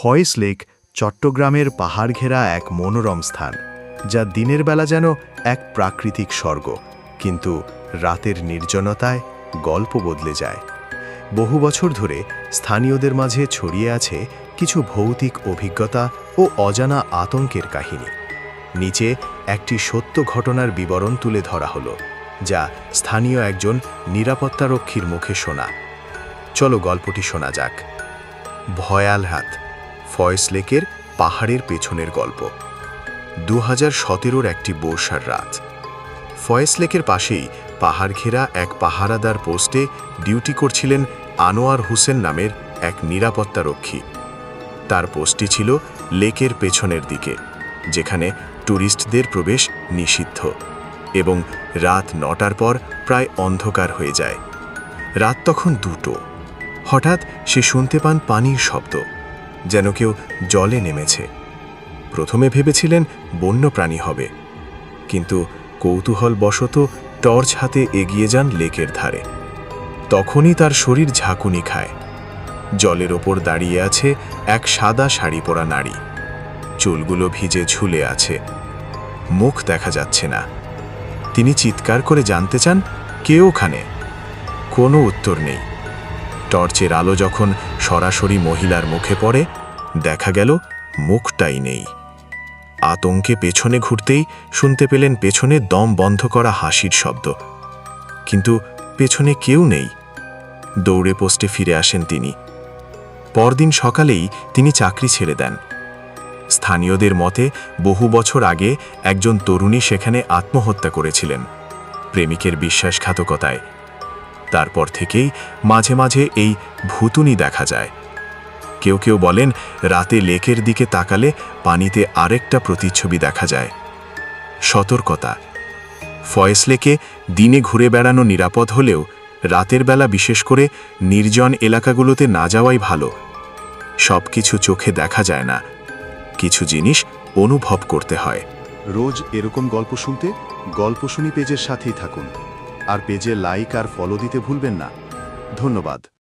Foy's lake চট্টগ্রামের পাহাড় ঘেরা এক মনোরম স্থান, যা দিনের বেলা যেন এক প্রাকৃতিক স্বর্গ, কিন্তু রাতের নির্জনতায় গল্প বদলে যায়। বহু বছর ধরে স্থানীয়দের মাঝে ছড়িয়ে আছে কিছু ভৌতিক অভিজ্ঞতা ও অজানা আতঙ্কের কাহিনী। নিচে একটি সত্য ঘটনার বিবরণ তুলে ধরা হলো, যা স্থানীয় একজন নিরাপত্তারক্ষীর মুখে শোনা। চলো গল্পটি শোনা যাক। ভয়াল হাত ফয়েস লেকের পাহাড়ের পেছনের গল্প। দু হাজার সতেরোর একটি বর্ষার রাত। ফয়েস লেকের পাশেই পাহাড় ঘেরা এক পাহারাদার পোস্টে ডিউটি করছিলেন আনোয়ার হোসেন নামের এক নিরাপত্তারক্ষী। তার পোস্টটি ছিল লেকের পেছনের দিকে, যেখানে ট্যুরিস্টদের প্রবেশ নিষিদ্ধ এবং রাত নটার পর প্রায় অন্ধকার হয়ে যায়। রাত তখন দুটো। হঠাৎ সে শুনতে পান পানির শব্দ। যেন কেউ জলে নেমেছে। প্রথমে ভেবেছিলেন বন্যপ্রাণী হবে। কিন্তু কৌতূহলবশত টর্চ হাতে এগিয়ে যান লেকের ধারে। তখনই তার শরীর ঝাঁকুনি খায়। জলের ওপর দাঁড়িয়ে আছে এক সাদা শাড়ি পরা নারী। চুলগুলো ভিজে ঝুলে আছে। মুখ দেখা যাচ্ছে না। তিনি চিৎকার করে জানতে চান, কে ওখানে? কোনো উত্তর নেই। টর্চের আলো যখন সরাসরি মহিলার মুখে পড়ে, দেখা গেল মুখটাই নেই। আতঙ্কে পেছনে ঘুরতেই শুনতে পেলেন পেছনে দম বন্ধ করা হাসির শব্দ। কিন্তু পেছনে কেউ নেই। দৌড়ে পোস্টে ফিরে আসেন তিনি। পরদিন সকালেই তিনি চাকরি ছেড়ে দেন। স্থানীয়দের মতে, বহু বছর আগে একজন তরুণী সেখানে আত্মহত্যা করেছিলেন। প্রেমিকের বিশ্বাসঘাতকতায়। তারপর থেকেই মাঝে মাঝে এই ভুতুনি দেখা যায়। কেউ কেউ বলেন, রাতে লেকের দিকে তাকালে পানিতে আরেকটা প্রতিচ্ছবি দেখা যায়। সতর্কতা। ফয়েস লেকে দিনে ঘুরে বেড়ানো নিরাপদ হলেও রাতের বেলা বিশেষ করে নির্জন এলাকাগুলোতে না যাওয়াই ভালো। সব কিছু চোখে দেখা যায় না। কিছু জিনিস অনুভব করতে হয়। রোজ এরকম গল্প শুনতে গল্প শুনি পেজের সাথেই থাকুন। আর পেজে লাইক আর ফলো দিতে ভুলবেন না। ধন্যবাদ।